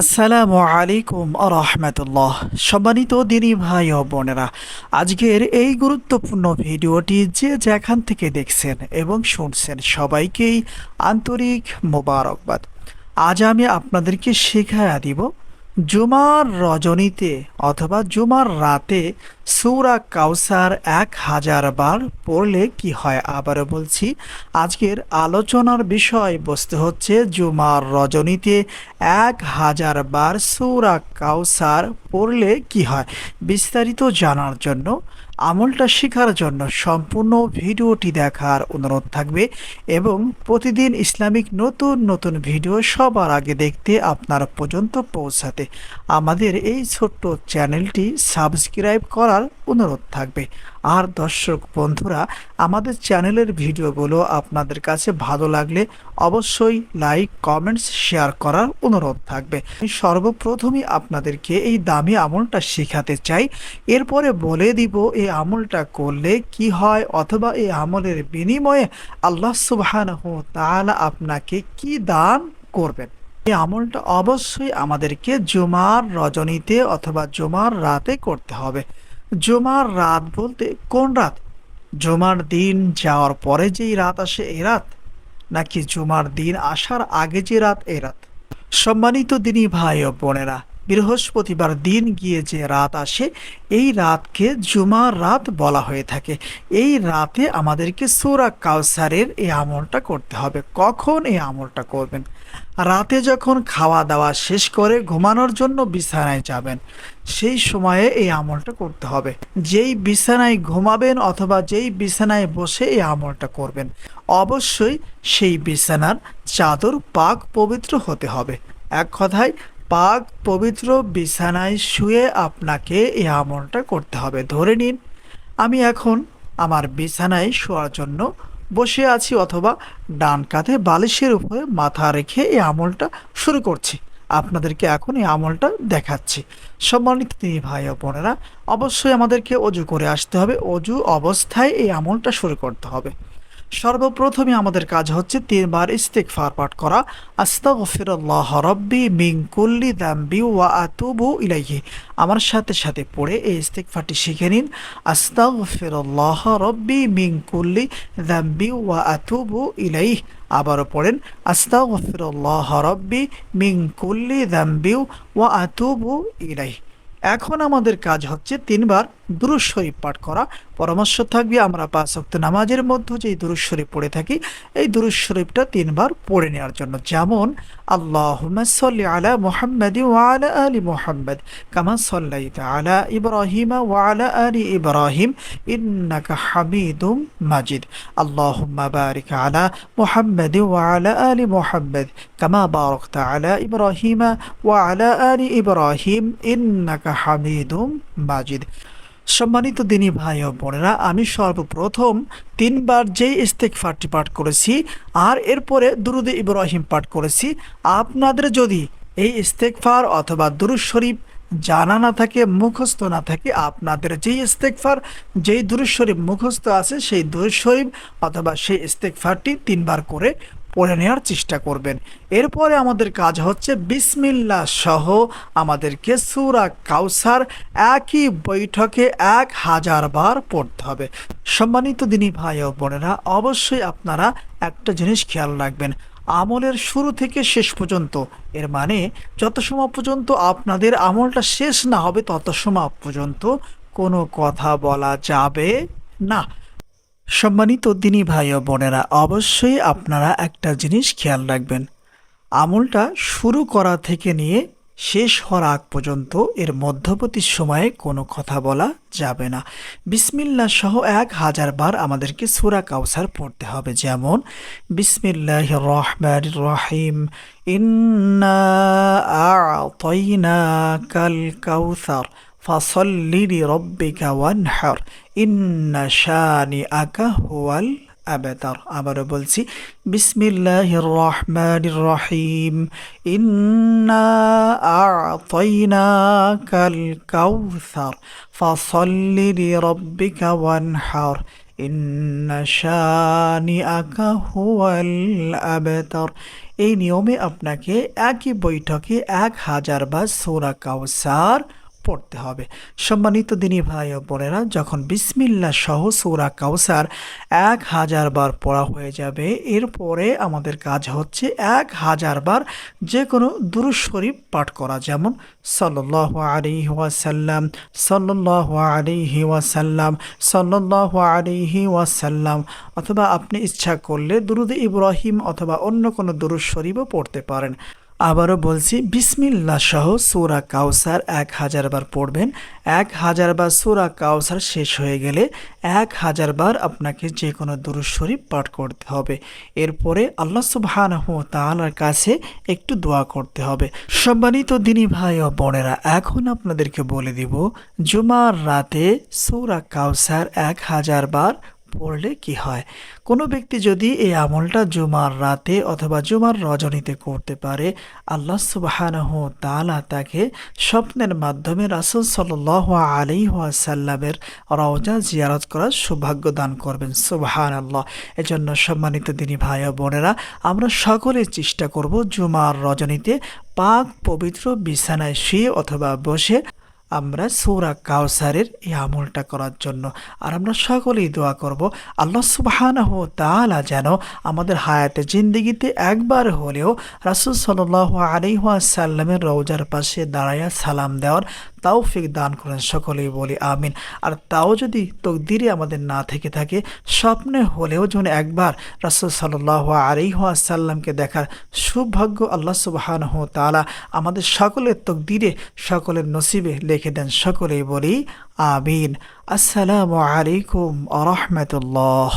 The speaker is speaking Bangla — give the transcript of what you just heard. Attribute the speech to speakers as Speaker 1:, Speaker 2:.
Speaker 1: আসসালামু আলাইকুম রহমতুল্লাহ। সম্মানিত দিনী ভাই ও বোনেরা, আজকের এই গুরুত্বপূর্ণ ভিডিওটি যে যেখান থেকে দেখছেন এবং শুনছেন সবাইকেই আন্তরিক মোবারকবাদ। আজ আমি আপনাদেরকে শেখায়া দিব জুমার রজনীতে অথবা জুমার রাতে সৌরা কাউসার এক হাজার বার পড়লে কি হয়? আবারও বলছি, আজকের আলোচনার বিষয় বস্তু হচ্ছে জুমার রজনীতে এক হাজার বার সৌরা কাউসার পড়লে কি হয়? বিস্তারিত জানার জন্য আমলটা শেখার জন্য সম্পূর্ণ ভিডিওটি দেখার অনুরোধ থাকবে এবং প্রতিদিন ইসলামিক নতুন নতুন ভিডিও সবার আগে দেখতে আপনার পর্যন্ত পৌঁছাতে আমাদের এই ছোট্ট চ্যানেলটি সাবস্ক্রাইব করার অনুরোধ থাকবে। আর দর্শক বন্ধুরা, আমাদের চ্যানেলের ভিডিওগুলো আপনাদের কাছে ভালো লাগলে অবশ্যই লাইক, কমেন্টস, শেয়ার করার অনুরোধ থাকবে। আমি সর্বপ্রথমই আপনাদেরকে এই দামি আমলটা শেখাতে চাই। এরপরে বলে দিব এই আমলটা করলে কি হয় অথবা এই আমলের বিনিময়ে আল্লাহ সুবহানাহু তাহলে আপনাকে কি দান করবেন? এই আমলটা অবশ্যই আমাদেরকে জুমার রজনীতে অথবা জুমার রাতে করতে হবে। জুমার রাত বলতে কোন রাত? জমার দিন যাওয়ার পরে যেই রাত আসে এ রাত, নাকি জমার দিন আসার আগে যে রাত এ রাত? সম্মানিত দিনী ভাই ও বোনেরা বৃহস্পতিবার দিন গিয়ে যে রাত আসে, এই রাতকে জুমার রাত বলা হয়ে থাকে। এই রাতে আমাদেরকে সুরা কাউসারের এই আমলটা করতে হবে। কখন এই আমলটা করবেন? রাতে যখন খাওয়া দাওয়া শেষ করে ঘুমানোর জন্য বিছানায় যাবেন, সেই সময়ে এই আমলটা করতে হবে। যেই বিছানায় ঘুমাবেন অথবা যেই বিছানায় বসে এই আমলটা করবেন, অবশ্যই সেই বিছানার চাদর পাক পবিত্র হতে হবে। এক কথায় পাক পবিত্র বিছানায় শুয়ে আপনাকে এই আমলটা করতে হবে। ধরে নিন, আমি এখন আমার বিছানায় শোয়ার জন্য বসে আছি অথবা ডান কাঁধে বালিশের উপরে মাথা রেখে এই আমলটা শুরু করছি। আপনাদেরকে এখন এই আমলটা দেখাচ্ছি। সম্মানিত তিনি ভাই ও বোনেরা, অবশ্যই আমাদেরকে অজু করে আসতে হবে। অজু অবস্থায় এই আমলটা শুরু করতে হবে। সর্বপ্রথমে আমাদের কাজ হচ্ছে তিনবার ইস্তেকফার পাঠ করা। আস্তাগফিরুল্লাহ রব্বি মিন কুল্লি দাম্বি ওয়া আতুবু ইলাইহি। আমার সাথে সাথে পড়ে এই ইস্তেকফারটি শিখে নিন। আস্তাগফিরুল্লাহ রব্বি মিন কুল্লি দাম্বি ওয়া আতুবু ইলাইহি। আবারও পড়েন, আস্তাগফিরুল্লাহ রব্বি মিন কুল্লি দাম্বি ওয়া আতুবু ইলাইহি। এখন আমাদের কাজ হচ্ছে তিনবার দুরুজ শরীফ পাঠ করা। পরামর্শ থাকবে, আমরা পাঁচ ওয়াক্ত নামাজের মধ্যে যেই দুরুজ শরীফ পড়ে থাকি, এই দুরুজ শরীফটা তিনবার পড়ে নেওয়ার জন্য। যেমন আল্লাহ সাল্লি আলা মুহাম্মদ ওয়ালা আলী মুহাম্মদ, কামা সাল্লাইতা আলা ইব্রাহিম ওয়ালা আলী ইব্রাহিম, ইন্নাকা হামিদুম মাজিদ। আল্লাহুম্মা বারিক আলা মুহাম্মদ ওয়ালা আলী মুহাম্মদ, কামা বারাকতা আলা ইব্রাহিম ওয়ালা আলী ইব্রাহিম, ইন্নাকা হামিদুম মাজিদ। সম্মানিত দিনী ভাই ও বোনেরা, আমি সর্বপ্রথম তিনবার যেই ইস্তেকফারটি পাঠ করেছি, আর এরপরে দুরুদে ইব্রাহিম পাঠ করেছি, আপনাদের যদি এই ইস্তেকফার অথবা দুরুদ শরীফ জানা না থাকে, মুখস্থ না থাকে, আপনাদের যেই ইস্তেকফার যেই দুরুদ শরীফ মুখস্থ আছে, সেই দুরুদ শরীফ অথবা সেই ইস্তেকফারটি তিনবার করে পড়ে নেওয়ার চেষ্টা করবেন। এরপরে আমাদের কাজ হচ্ছে বিসমিল্লা সহ আমাদেরকে সুরা কাউসার একই বৈঠকে এক হাজার বার পড়তে হবে। সম্মানিত দিনী ভাই ও বোনেরা, অবশ্যই আপনারা একটা জিনিস খেয়াল রাখবেন। আমলের শুরু থেকে শেষ পর্যন্ত, এর মানে যত সময় পর্যন্ত আপনাদের আমলটা শেষ না হবে, তত সময় পর্যন্ত কোনো কথা বলা যাবে না। সম্মানিত দিনী ভাই ও বোনেরা, অবশ্যই আপনারা একটা জিনিস খেয়াল রাখবেন। আমলটা শুরু করা থেকে নিয়ে শেষ হওয়ার আগ পর্যন্ত এর মধ্যবর্তী সময়ে কোনো কথা বলা যাবে না। বিসমিল্লা সহ এক হাজার বার আমাদেরকে সুরা কাউসার পড়তে হবে। যেমন বিসমিল্লাহ রহমান রহিম, ইন্না কাল কাউসার ফাসল্লি লিরব্বিকা ওয়ানহার, ইন্না শানিআকা হুয়াল আবেতার আবারও বলছি বিসমিল্লাহ রহমান রহিম ইন্না আ'তাইনা কাল কাউসার, ফাসল্লি লিরব্বিকা ওয়ানহার। ইন্না শানিআকা হুয়াল আবেতার। এই নিয়মে আপনাকে একই বৈঠকে এক হাজার বার সৌরা কাউসার পড়তে হবে। সম্মানিত দিনী ভাই ও বোনেরা, যখন বিসমিল্লা সহ সৌরা কাউসার এক হাজার বার পড়া হয়ে যাবে, এরপরে আমাদের কাজ হচ্ছে এক হাজার বার যে কোনো দুরুদ শরীফ পাঠ করা। যেমন সাল্লাহ আলিহি ওয়াসাল্লাম সাল্লাহ আলিহি ওয়াসাল্লাম সাল্লাহ আলিহি ওয়াসাল্লাম। অথবা আপনি ইচ্ছা করলে দুরুদ ইব্রাহিম অথবা অন্য কোনো দুরুদ শরীফও পড়তে পারেন। আবারও বলছি বিসমিল্লা সহ সুরা কাউসার এক হাজার বার পড়বেন। এক হাজার বার সুরা কাউসার শেষ হয়ে গেলে এক হাজার বার আপনাকে যে কোনো দুরুদ শরীফ পাঠ করতে হবে। এরপরে আল্লাহ সুবহানাহু তাআলার কাছে একটু দোয়া করতে হবে। সম্মানিত দিনী ভাই ও বোনেরা, এখন আপনাদেরকে বলে দিব, জুমার রাতে সুরা কাউসার এক হাজার বার পড়লে কি হয়? কোনো ব্যক্তি যদি এই আমলটা জুমার রাতে অথবা জুমার রজনীতে করতে পারে, আল্লাহ সুবাহানহ তালা তাকে স্বপ্নের মাধ্যমে রাসুল সাল্লাহ আলী সাল্লামের রওজা জিয়ারত করার সৌভাগ্য দান করবেন। সুবাহান আল্লাহ এজন্য সম্মানিত দিনী ভাই ও বোনেরা, আমরা সকলে চেষ্টা করব জুমার রজনীতে পাক পবিত্র বিছানায় শুয়ে অথবা বসে আমরা সৌরা কাউসারের এই আমলটা করার জন্য। আর আমরা সকলেই দোয়া করব, আল্লাহ সুবাহানহ তালা যেন আমাদের হায়াতে জিন্দিগিতে একবার হলেও রাসুল সাল্লাহ আলিহাসাল্লামের রৌজার পাশে দাঁড়াইয়া সালাম দেওয়ার তাওফিক দান করেন সকলেই বলি, আমিন। আর তাও যদি তকদিরে আমাদের না থেকে থাকে, স্বপ্নে হলেও যেন একবার রাসুল সাল্লাহ আলিহাসাল্লামকে দেখার সৌভাগ্য আল্লাহ সুবাহানহ তালা আমাদের সকলের তকদিরে, সকলের নসিবে লিখে। দেন সকলেই বলি আমিন। আসসালামু আলাইকুম আ রহমতুল্লাহ।